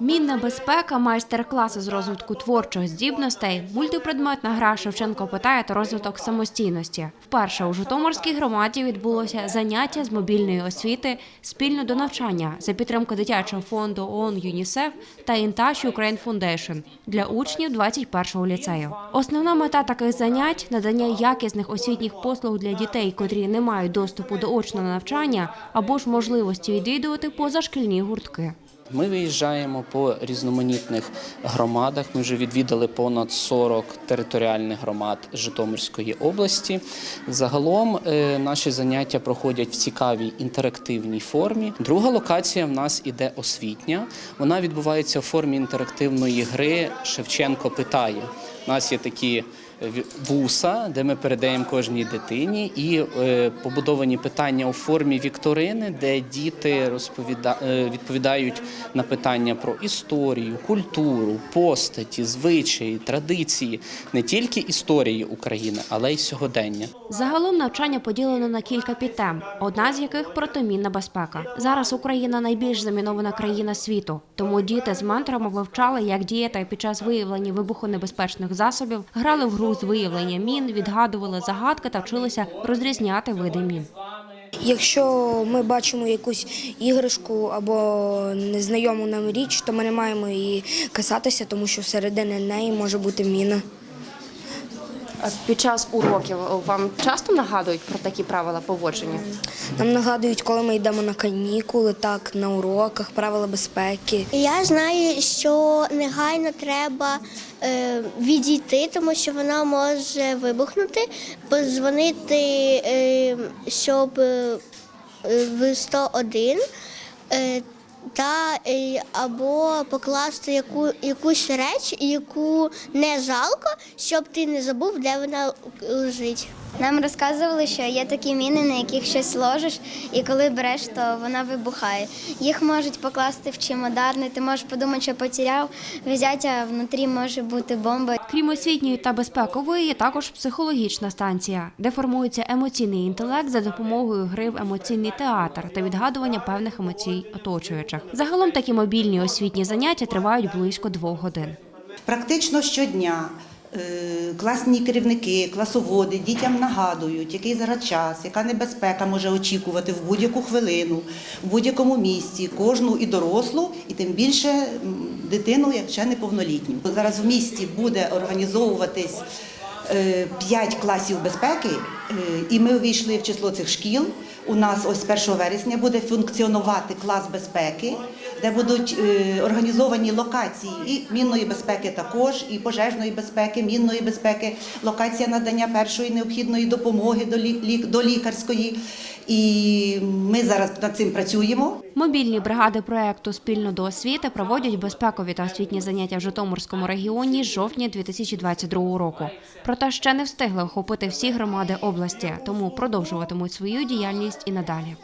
Мінна безпека, майстер-класи з розвитку творчих здібностей, мультипредметна гра Шевченко питає та розвиток самостійності. Вперше у Житомирській громаді відбулося заняття з мобільної освіти спільно до навчання за підтримки дитячого фонду ООН ЮНІСЕФ та Інташ Ukraine Foundation для учнів 21-го ліцею. Основна мета таких занять надання якісних освітніх послуг для дітей, котрі не мають доступу до очного навчання або ж можливості відвідувати позашкільні гуртки. Ми виїжджаємо по різноманітних громадах. Ми вже відвідали понад 40 територіальних громад Житомирської області. Загалом е, наші заняття проходять в цікавій інтерактивній формі. Друга локація в нас іде освітня. Вона відбувається в формі інтерактивної гри Шевченко питає. У нас є такі вуса, де ми передаємо кожній дитині, і е, побудовані питання у формі вікторини, де діти розповіда... е, відповідають на питання про історію, культуру, постаті, звичаї, традиції, не тільки історії України, але й сьогодення. Загалом навчання поділено на кілька підтем, одна з яких протимінна безпека. Зараз Україна найбільш замінована країна світу, тому діти з менторами вивчали, як діяти під час виявлення вибухонебезпечних засобів, грали в гру з виявлення мін, відгадували загадки та вчилися розрізняти види мін. Якщо ми бачимо якусь іграшку або незнайому нам річ, то ми не маємо її касатися, тому що всередині неї може бути міна. Під час уроків вам часто нагадують про такі правила поводження? Нам нагадують, коли ми йдемо на канікули, так на уроках, правила безпеки. Я знаю, що негайно треба е, відійти, тому що вона може вибухнути, позвонити, е, щоб е, в 101 е, та е, або покласти яку, якусь реч, яку не жалко, щоб ти не забув, де вона лежить. Нам розказували, що є такі міни, на яких щось ложиш, і коли береш, то вона вибухає. Їх можуть покласти в чемодан, ти можеш подумати, що потеряв, взяти, а внутрі може бути бомба. Крім освітньої та безпекової, є також психологічна станція, де формується емоційний інтелект за допомогою гри в емоційний театр та відгадування певних емоцій оточуючих. Загалом такі мобільні освітні заняття тривають близько двох годин. Практично щодня класні керівники, класоводи дітям нагадують, який зараз час, яка небезпека може очікувати в будь-яку хвилину, в будь-якому місці, кожну і дорослу, і тим більше дитину, як ще неповнолітню. Зараз в місті буде організовуватись е, п'ять класів безпеки, е, і ми увійшли в число цих шкіл. У нас ось з 1 вересня буде функціонувати клас безпеки, де будуть е, організовані локації і мінної безпеки також, і пожежної безпеки, мінної безпеки, локація надання першої необхідної допомоги до, лі, лі- до лікарської. І ми зараз над цим працюємо. Мобільні бригади проекту спільно до освіти проводять безпекові та освітні заняття в Житомирському регіоні з жовтня 2022 року. Проте ще не встигли охопити всі громади області, тому продовжуватимуть свою діяльність і надалі.